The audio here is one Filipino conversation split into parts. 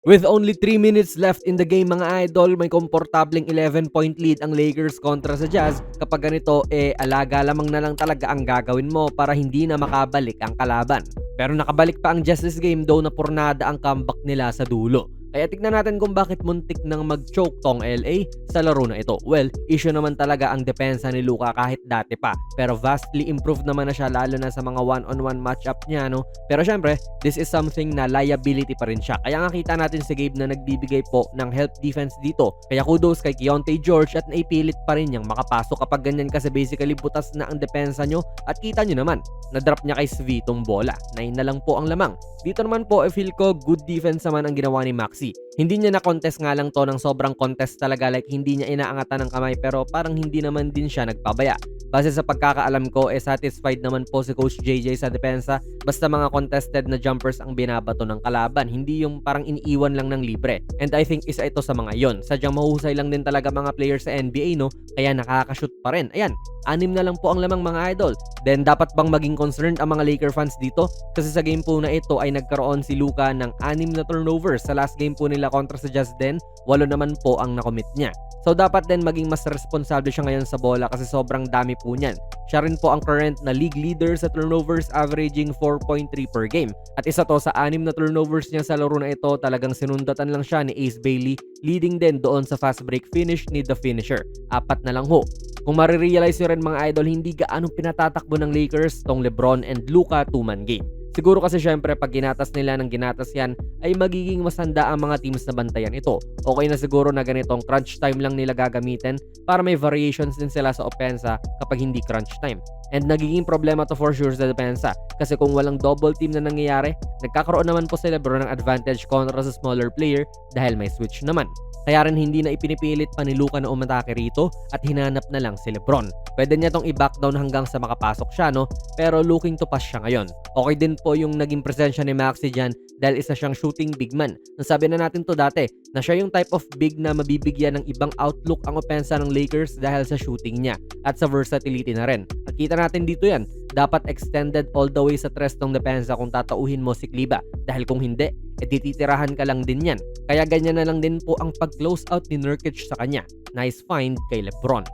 With only 3 minutes left in the game mga idol, may komportableng 11 point lead ang Lakers kontra sa Jazz. Kapag ganito, eh alaga lamang na lang talaga ang gagawin mo para hindi na makabalik ang kalaban. Pero nakabalik pa ang Jazz this game though na purnada ang comeback nila sa dulo. Kaya tignan natin kung bakit muntik nang mag-choke tong LA sa laro na ito. Well, issue naman talaga ang depensa ni Luka kahit dati pa. Pero vastly improved naman na siya lalo na sa mga one-on-one matchup niya. No? Pero syempre, this is something na liability pa rin siya. Kaya nga kita natin si Gabe na nagbibigay po ng help defense dito. Kaya kudos kay Keontae George at naipilit pa rin niyang makapasok kapag ganyan kasi basically butas na ang depensa nyo. At kita nyo naman, na-drop niya kay Svi tong bola. 9 na lang po ang lamang. Dito naman po, I feel ko good defense naman ang ginawa ni Maxi. Hindi niya na-contest nga lang to ng sobrang contest talaga like hindi niya inaangatan ng kamay pero parang hindi naman din siya nagpabaya. Base sa pagkakaalam ko, eh satisfied naman po si Coach JJ sa depensa basta mga contested na jumpers ang binabato ng kalaban, hindi yung parang iniiwan lang ng libre. And I think isa ito sa mga yon. Sadyang mahusay lang din talaga mga players sa NBA no, kaya nakakashoot pa rin. Ayan, anim na lang po ang lamang mga idol. Then dapat bang maging concerned ang mga Laker fans dito? Kasi sa game po na ito ay nagkaroon si Luka ng anim na turnovers sa last game po nila kontra sa Jazz din, walo naman po ang nakomit niya. So dapat din maging mas responsable siya ngayon sa bola kasi sobrang dami po niyan. Siya rin po ang current na league leader sa turnovers averaging 4.3 per game. At isa to sa anim na turnovers niya sa laro na ito talagang sinundatan lang siya ni Ace Bailey leading din doon sa fast break finish ni The Finisher. Apat na lang ho. Kung marirealize nyo rin mga idol, hindi gaano pinatatakbo ng Lakers tong Lebron and Luka two-man game. Siguro kasi syempre pag ginatas nila ng ginatas yan ay magiging masanda ang mga teams na bantayan ito. Okay na siguro na ganitong crunch time lang nila gagamitin para may variations din sila sa opensa kapag hindi crunch time. And nagiging problema to for sure sa depensa kasi kung walang double team na nangyayari, nagkakaroon naman po si Lebron ng advantage kontra sa smaller player dahil may switch naman. Kaya rin hindi na ipinipilit pa ni Luka na umatake rito at hinanap na lang si Lebron. Pwede niya tong i-back down hanggang sa makapasok siya no, pero looking to pass siya ngayon. Okay din po yung naging presensya ni Maxi dyan dahil isa siyang shooting big man. Nasabi na natin to dati na siya yung type of big na mabibigyan ng ibang outlook ang opensa ng Lakers dahil sa shooting niya at sa versatility na rin. At kita natin dito yan, dapat extended all the way sa tres ng depensa kung tatauhin mo si Kliba dahil kung hindi, edi titirahan ka lang din yan. Kaya ganyan na lang din po ang pag-close out ni Nurkic sa kanya. Nice find kay Lebron.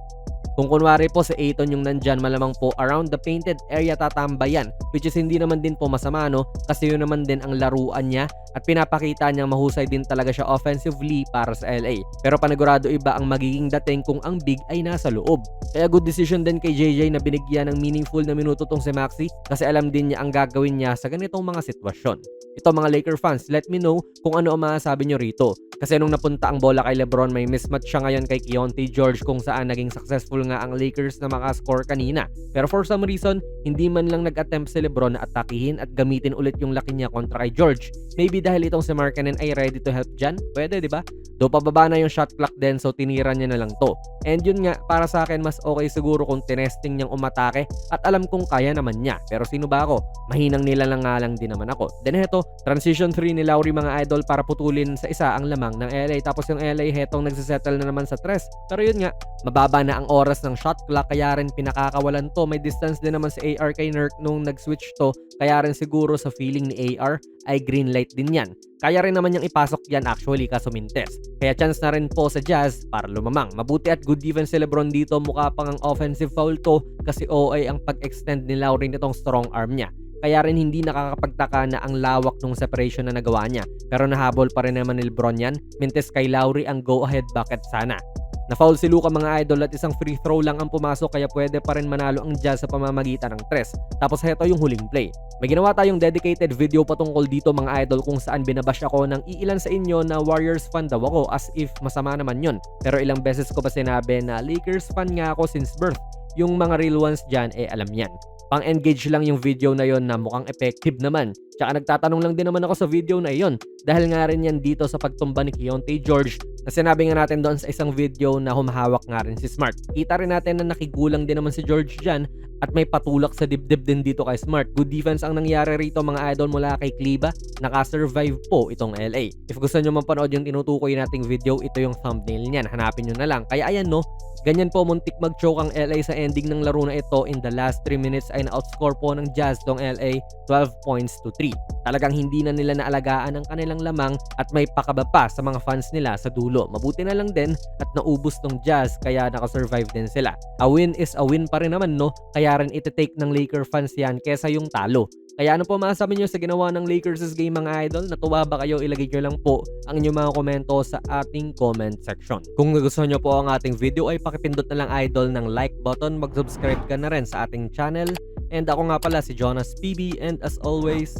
Kung kunwari po si Aiton yung nandyan, malamang po around the painted area tatambayan which is hindi naman din po masama no kasi yun naman din ang laruan niya at pinapakita niyang mahusay din talaga siya offensively para sa LA. Pero panigurado iba ang magiging dating kung ang big ay nasa loob. Kaya good decision din kay JJ na binigyan ng meaningful na minuto tong si Maxi kasi alam din niya ang gagawin niya sa ganitong mga sitwasyon. Ito mga Laker fans, let me know kung ano ang masasabi nyo rito. Kasi nung napunta ang bola kay Lebron, may mismatch siya ngayon kay Keontae George kung saan naging successful nga ang Lakers na makascore kanina. Pero for some reason, hindi man lang nag-attempt si Lebron na atakihin at gamitin ulit yung laki niya kontra kay George. Maybe dahil itong si Markkanen ay ready to help dyan? Pwede, di ba? Do pababa na yung shot clock din so tinira niya na lang to. And yun nga, para sa akin mas okay siguro kung tinesting niyang umatake at alam kong kaya naman niya. Pero sino ba ako? Mahinang nila lang nga lang din naman ako. Then heto, transition 3 ni Lowry mga idol para putulin sa isa ang lamang ng LA. Tapos yung LA hetong nagsisettle na naman sa tres. Pero yun nga, mababa na ang oras ng shot clock kaya rin pinakakawalan to. May distance din naman si AR kay Nurk nung nag-switch to. Kaya rin siguro sa feeling ni AR ay green light din yan. Kaya rin naman niyang ipasok yan actually kaso mintes. Kaya chance na rin po sa Jazz para lumamang. Mabuti at good defense si Lebron dito mukha pang ang offensive foul to kasi OA ang pag-extend ni Lowry nitong strong arm niya. Kaya rin hindi nakakapagtaka na ang lawak ng separation na nagawa niya. Pero nahabol pa rin naman ni Lebron yan. Mintes kay Lowry ang go-ahead bucket sana. Na-foul si Luka mga idol at isang free throw lang ang pumasok kaya pwede pa rin manalo ang Jazz sa pamamagitan ng tres. Tapos heto yung huling play. May ginawa tayong dedicated video patungkol dito mga idol kung saan binabash ako ng iilan sa inyo na Warriors fan daw ako as if masama naman yon. Pero ilang beses ko pa sinabi na Lakers fan nga ako since birth. Yung mga real ones dyan eh alam yan. Pang-engage lang yung video na yon na mukhang effective naman. Tsaka nagtatanong lang din naman ako sa video na iyon dahil nga rin yan dito sa pagtumba ni Keontae George na sinabi nga natin doon sa isang video na humahawak nga rin si Smart. Kita rin natin na nakigulang din naman si George dyan at may patulak sa dibdib din dito kay Smart. Good defense ang nangyari rito mga idol mula kay Kliba. Nakasurvive po itong LA. If gusto nyo mapanood yung tinutukoy nating video, ito yung thumbnail niyan. Hanapin nyo na lang. Kaya ayan no, Ganyan po muntik mag-choke ang LA sa ending ng laro na ito in the last 3 minutes ay na-outscore po ng Jazz tong LA 12 points to 3. Talagang hindi na nila naalagaan ang kanilang lamang at may pakaba pa sa mga fans nila sa dulo. Mabuti na lang din at naubos tong Jazz kaya nakasurvive din sila. A win is a win pa rin naman no, kaya rin iti-take ng Laker fans yan kesa yung talo. Kaya ano po masasabi nyo sa ginawa ng Lakers' game mga idol? Natuwa ba kayo? Ilagay nyo lang po ang inyong mga komento sa ating comment section. Kung nagustuhan nyo po ang ating video ay pakipindot na lang idol ng like button, mag-subscribe ka na rin sa ating channel. And ako nga pala si Jonas PB and as always,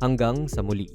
hanggang sa muli.